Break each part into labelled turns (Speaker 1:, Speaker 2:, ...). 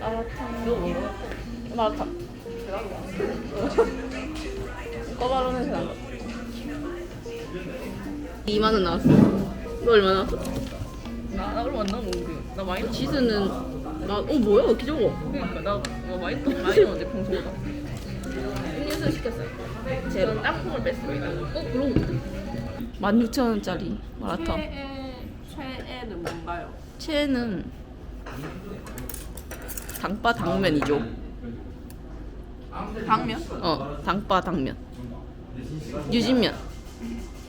Speaker 1: 마라탕. 마라탕. 꼬바로 냄새 난다. 2만 원 나왔어. 너 얼마 나왔어?
Speaker 2: 나, 나 얼마 안 나오는데. 나 많이 넣었어.
Speaker 1: 지수는 나, 어 뭐야? 왜 이렇게 적어?
Speaker 2: 그러니까 나, 나 많이 넣 많이 넣었는데 평소보다.
Speaker 1: 음료수 시켰어요. 제로.
Speaker 2: 저는 땅콩을 뺐어요.
Speaker 1: 어 그런 거. 16,000원짜리 마라탕.
Speaker 2: 최애, 최애는 뭔
Speaker 1: 최애는 당바 당면이죠.
Speaker 2: 당면?
Speaker 1: 어, 당바 당면. 유진면.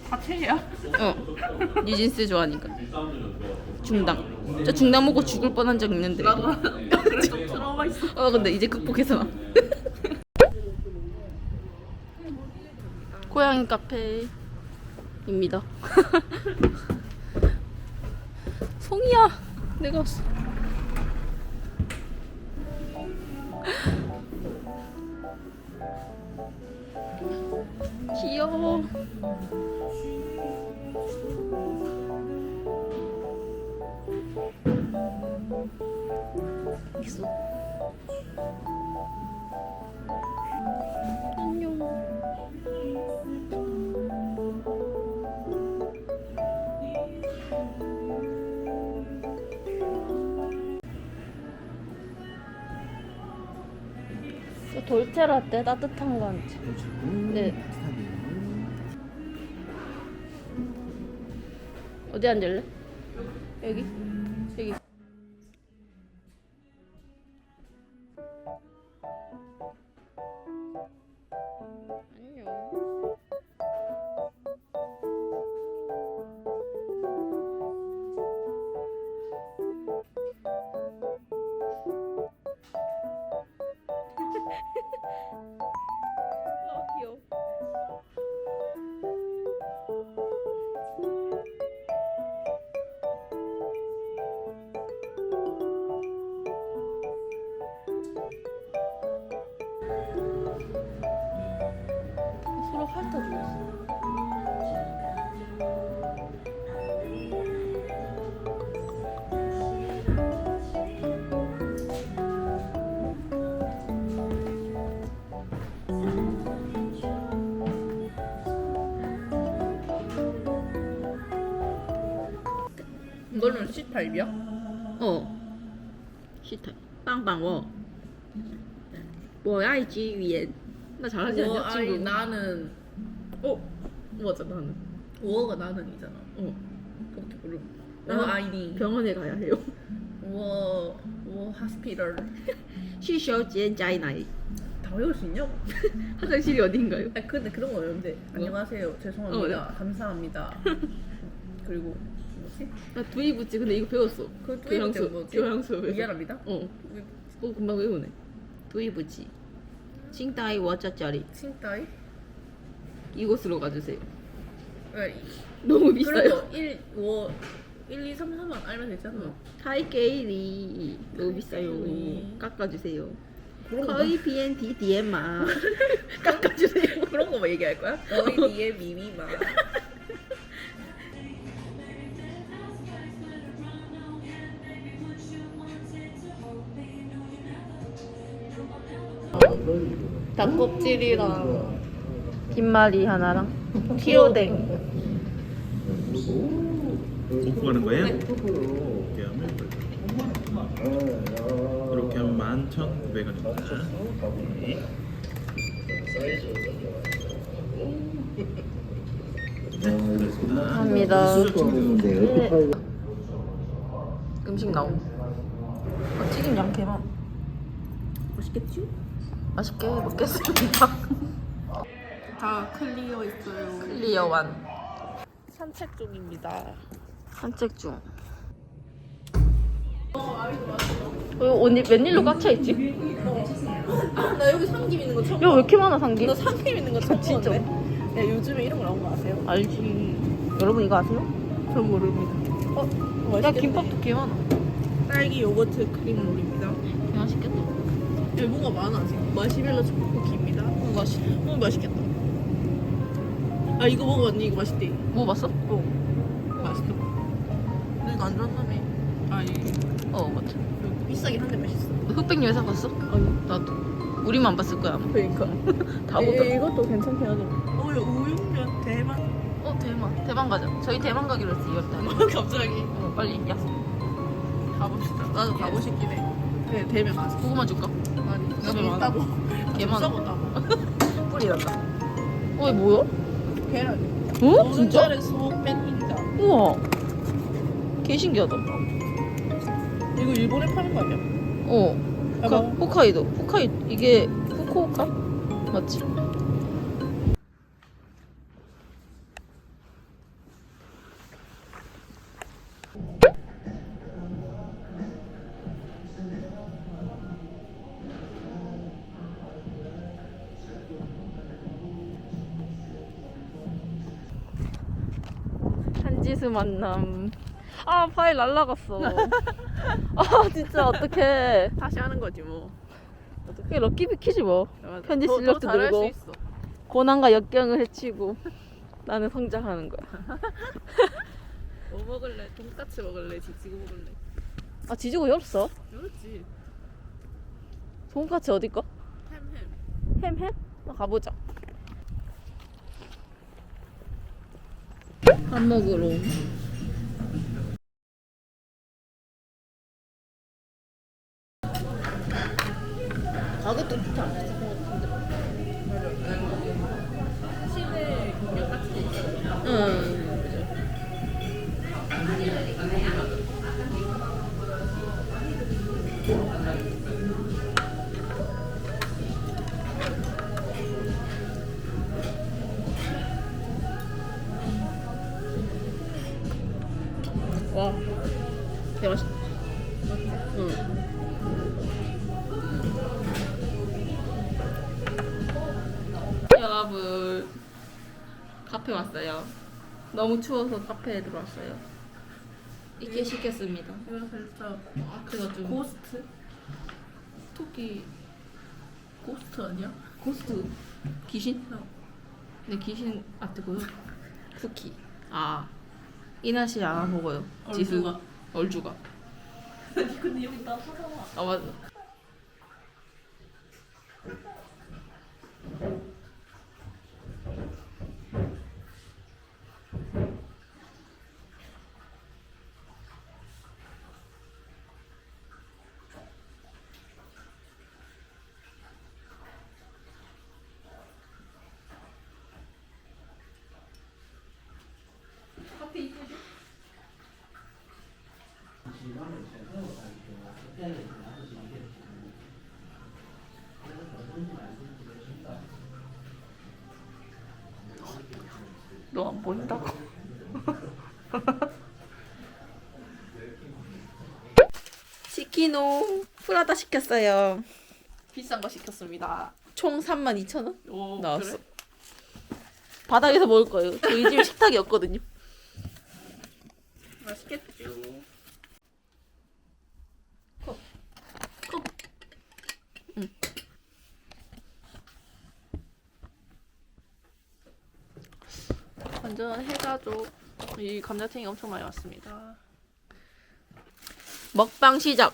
Speaker 2: 다 최애야?
Speaker 1: 어. 뉴진스 좋아하니까. 중당. 저 중당 먹고 죽을 뻔한 적 있는데.
Speaker 2: 나도 그래 좀 트라우마 있어.
Speaker 1: 어 근데 이제 극복해서 나. 고양이 카페입니다. 송이야, 내가 왔어. 귀여워. 있어. 돌체 라떼 따뜻한 거 한지. 네. 어디 앉을래? 여기.
Speaker 2: 이거는 C 타입이야?
Speaker 1: 어. 시타 빵빵워. 뭐야이지 위엔 나 잘하지 않냐
Speaker 2: 뭐,
Speaker 1: 친구?
Speaker 2: 나는 어 맞아 나는. 워가 나는이잖아.
Speaker 1: 어.
Speaker 2: 그렇게 부르. 워 나는
Speaker 1: 병원에 가야 해요.
Speaker 2: 워워 하스피럴
Speaker 1: 시쇼지엔 짜이나이
Speaker 2: 다 외울 수 있냐고?
Speaker 1: 화장실이 어딘가요?
Speaker 2: 아 근데 그런 거 외우는데 뭐? 안녕하세요. 죄송합니다.
Speaker 1: 어, 네.
Speaker 2: 감사합니다. 그리고 뭐지?
Speaker 1: 나 두이부지 근데 이거 배웠어.
Speaker 2: 그
Speaker 1: 교양수.
Speaker 2: 뭐지?
Speaker 1: 교양수 배웠어.
Speaker 2: 미안합니다.
Speaker 1: 어. 그거 금방 외우네. 두이부지. 칭따이 워짜짜리.
Speaker 2: 칭따이?
Speaker 1: 이곳으로 가주세요.
Speaker 2: 왜?
Speaker 1: 너무 비싸요.
Speaker 2: 그래도 1, 워 1, 2, 3, 4만 알면 되잖아.
Speaker 1: 어. 타이게이리 너무 비싸요.
Speaker 2: 타이게이리.
Speaker 1: 깎아주세요.
Speaker 2: 그런 거
Speaker 1: 거의 BNT DM마 깎아주세요.
Speaker 2: 그런 거뭐 얘기할 거야? 너희 뒤에 미미마.
Speaker 1: 닭껍질이랑 김말이 하나랑 티오댕.
Speaker 3: 먹고 가는 거예요? 이렇게 하면 이렇게 하면 11,900원입니다. 네, 그렇습니다.
Speaker 1: 감사합니다.
Speaker 3: 수저
Speaker 1: 네. 음식 나옴. 아, 튀김 양 개만.
Speaker 2: 맛있겠지?
Speaker 1: 맛있게 먹겠습니다.
Speaker 2: 다 클리어 있어요.
Speaker 1: 클리어 완.
Speaker 2: 산책 중입니다.
Speaker 1: 산책 중. 왜 언니 웬일로 꽉 차 있지?
Speaker 2: 나 여기 삼김 있는 거 처음
Speaker 1: 야 왜 이렇게 많아 상기?
Speaker 2: 나 삼김 있는 거 처음
Speaker 1: 진짜?
Speaker 2: 보는데? 네, 요즘에 이런 거 나온 거 아세요?
Speaker 1: 알지. 여러분 이거 아세요?
Speaker 2: 전 모릅니다. 어?
Speaker 1: 야
Speaker 2: 맛있겠다.
Speaker 1: 김밥도 개 많아.
Speaker 2: 딸기 요거트 크림 롤입니다. 야, 뭔가 많아 지금. 마시멜로 초코 쿠키입니다.
Speaker 1: 어, 맛있.
Speaker 2: 어, 맛있겠다. 아, 이거 먹어봤니? 이거 맛있대.
Speaker 1: 먹어봤어?
Speaker 2: 어. 맛있겠다. 너 이거 안 좋아한다며? 아니.
Speaker 1: 어 맞아.
Speaker 2: 비싸긴 한데 맛있어.
Speaker 1: 흑백 여사 봤어?
Speaker 2: 아니.
Speaker 1: 나도. 우리만 봤을 거야 아마.
Speaker 2: 그러니까.
Speaker 1: 다 보더라.
Speaker 2: 이것도 괜찮긴 하죠. 어, 우육면 대만.
Speaker 1: 어 대만. 대만 가자. 저희 대만 가기로 했어 2월달에.
Speaker 2: 갑자기.
Speaker 1: 어, 빨리 약속.
Speaker 2: 가봅시다.
Speaker 1: 나도
Speaker 2: 가고 싶긴 해. 네, 대면 가자.
Speaker 1: 고구마 줄까?
Speaker 2: 아니,
Speaker 1: 너무
Speaker 2: 여기
Speaker 1: 많아.
Speaker 2: 있다고.
Speaker 1: 개 많아. 뿌리 났다. 어, 이게 뭐야?
Speaker 2: 계란.
Speaker 1: 어? 진짜?
Speaker 2: 오른쪽에 소맨인가?
Speaker 1: 우와. 개 신기하다.
Speaker 2: 이거 일본에 파는 거 아니야?
Speaker 1: 어.
Speaker 2: 아,
Speaker 1: 그,
Speaker 2: 뭐?
Speaker 1: 홋카이도. 홋카이도. 이게 후쿠오카? 맞지? 한지수 만남. 아 파일 날라갔어. 아 진짜 어떡해.
Speaker 2: 다시 하는 거지 뭐.
Speaker 1: 그게 럭키 비키지 뭐. 편지
Speaker 2: 더- 더
Speaker 1: 실력도
Speaker 2: 잘할
Speaker 1: 늘고.
Speaker 2: 있어.
Speaker 1: 고난과 역경을 헤치고 나는 성장하는 거야.
Speaker 2: 뭐 먹을래? 돈까스 먹을래? 지지고 먹을래?
Speaker 1: 아 지지고 없어?
Speaker 2: 그렇지.
Speaker 1: 돈까스 어디 거?
Speaker 2: 햄햄.
Speaker 1: 햄 햄? 나 가보자. 밥 먹으러. 와, 개 맛있다. 응. 여러분, 카페 왔어요. 너무 추워서 카페에 들어왔어요. 이게 시켰습니다.
Speaker 2: 이거 살짝
Speaker 1: 그거 좀
Speaker 2: 고스트? 토끼 고스트 아니야?
Speaker 1: 고스트 귀신?
Speaker 2: 어.
Speaker 1: 네 귀신 아트고요. 쿠키. 아 이나시 안 먹어요. 지수
Speaker 2: 얼주가.
Speaker 1: 얼주가.
Speaker 2: 근데 여기 나 사잖아.
Speaker 1: 아 맞아. 너 안 보인다고. 치키노 프라다 시켰어요.
Speaker 2: 비싼 거 시켰습니다.
Speaker 1: 총 32,000원
Speaker 2: 오,
Speaker 1: 나왔어.
Speaker 2: 그래?
Speaker 1: 바닥에서 먹을 거예요. 저희 집 식탁이 없거든요.
Speaker 2: 맛있겠죠. 완전 해가 족 이 감자튀김 엄청 많이 왔습니다.
Speaker 1: 먹방 시작.